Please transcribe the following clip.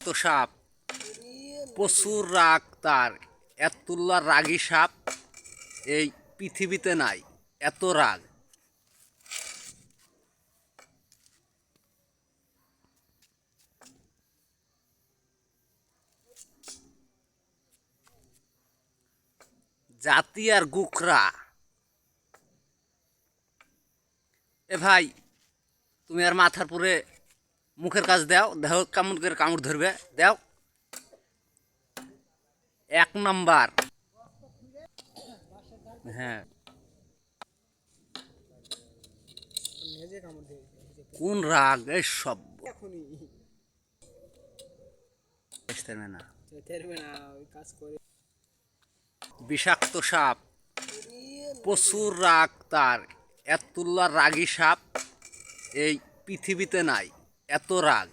তো সাপ, প্রচুর রাগ তার এতুল্লার রাগী সাপ এই পৃথিবীতে নাই, এত রাগ। জাতি আর গুখরা এ ভাই তুমি আর মাথার পরে মুখের কাজ দাও দেহ কেমন করে কামড় ধরবে। দাও। এক নাম্বার। হ্যাঁ। কামড়। কোন রাগ এই সব। না। বিষাক্ত সাপ। প্রচুর রাগ তার। এতুল্লার রাগী সাপ এই পৃথিবীতে নাই এত রাগ।